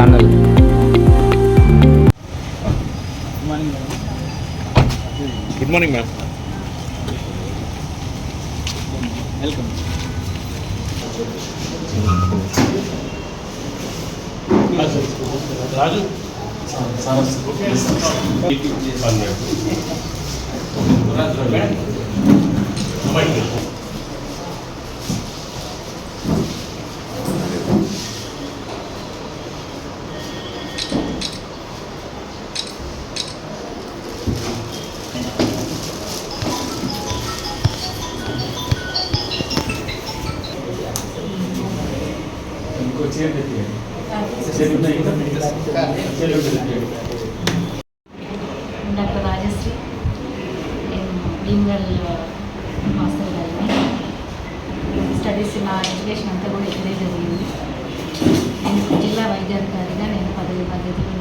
Channel good morning ma'am welcome Raju okay chair పెట్టేయండి chair chair. పెట్టేయండి doctor Rajashree. నేను Bheemgal master గారిని స్టడీస్ నా ఎడ్యుకేషన్ అంతా కూడా ఇక్కడే జరిగింది. నేను జిల్లా వైద్యాధికారిగా నేను పదవి బాధ్యతలు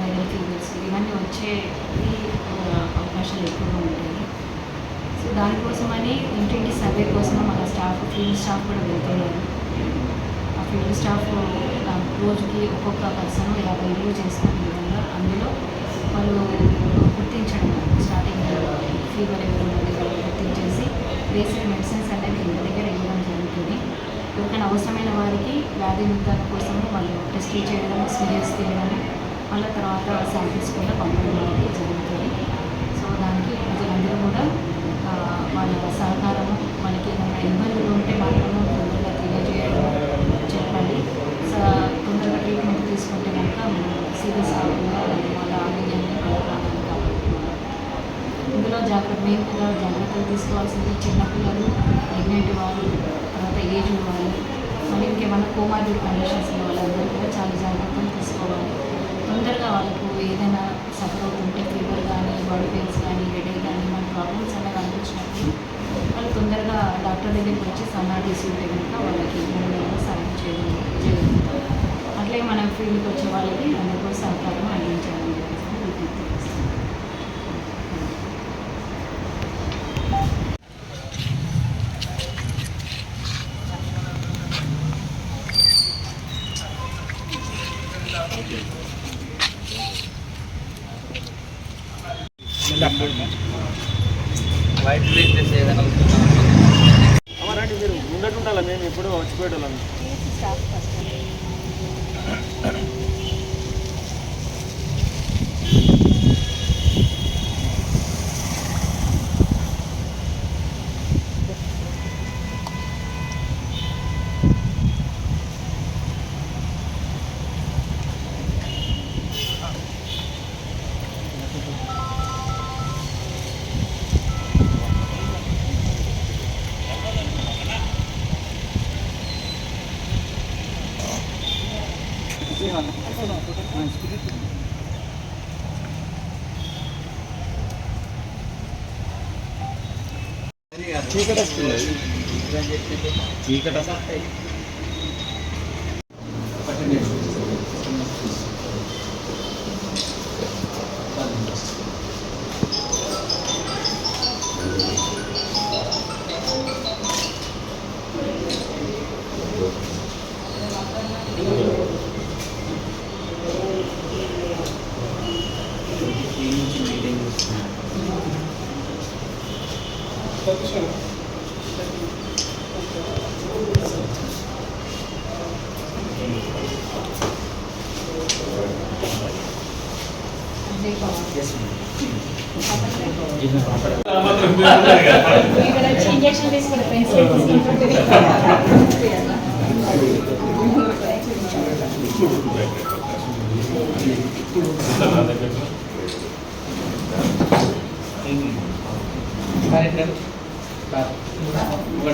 వైరల్ ఫీవర్స్ ఇవన్నీ వచ్చే అవకాశాలు ఎక్కువగా ఉంటాయి. సో దానికోసమని ఇంటింటి సర్వే కోసం మన స్టాఫ్ ఫీల్డ్ స్టాఫ్ కూడా వెళ్తున్నారు. ఆ ఫీల్డ్ స్టాఫ్ రోజుకి ఒక్కొక్క పర్సన్ యాభై ఇల్లు చేసుకునే విధంగా అందులో వాళ్ళు వ్యాధి నిర్ధారణ కోసం వాళ్ళు టెస్ట్ చేయడం సీరియస్ తీయడం మళ్ళీ తర్వాత శాంపిల్స్ కూడా పంపడం అనేది జరుగుతుంది. సో దానికి ప్రజలందరూ కూడా వాళ్ళ సహకారము మనకి ఏమైనా ఇబ్బందులు ఉంటే మాత్రము తొందరగా తెలియజేయడం చెప్పండి. సో తొందరగా ట్రీట్మెంట్ తీసుకుంటే కనుక మనం సీరియస్ కాకుండా వాళ్ళ ఆరోగ్యాన్ని ఇందులో జాగ్రత్త మేము కూడా జాగ్రత్తలు తీసుకోవాల్సింది చిన్నపిల్లలు ప్రెగ్నెంట్ వాళ్ళు తర్వాత ఏజ్ వాళ్ళు మళ్ళీ ఇంకేమైనా కోమార్బిడ్ కండిషన్స్ ఉన్న వాళ్ళందరూ కూడా చాలా జాగ్రత్తలు తీసుకోవాలి. తొందరగా వాళ్ళకు ఏదైనా సఫర్ అవుతుంటే ఫీవర్ కానీ బాడీ పెయిన్స్ కానీ హెడేక్ కానీ మన ప్రాబ్లమ్స్ అనేవి అనిపించినప్పుడు వాళ్ళు తొందరగా డాక్టర్ దగ్గరికి వచ్చి సలహా తీసుకుంటే కనుక వాళ్ళకి మనం సాయం చేయడం చేయగలుగుతాం అట్లే మనం ఫీల్డ్కి వచ్చే వాళ్ళకి అందరికీ సహకారం వైట్ వీక్నెస్ ఏదైనా మీరు ముందట మేము ఎప్పుడూ వచ్చిపోయేటోళ్ళం. చీకటి వస్తుంది చీకటి ఇంజక్షన్ తీసుకుంటే friends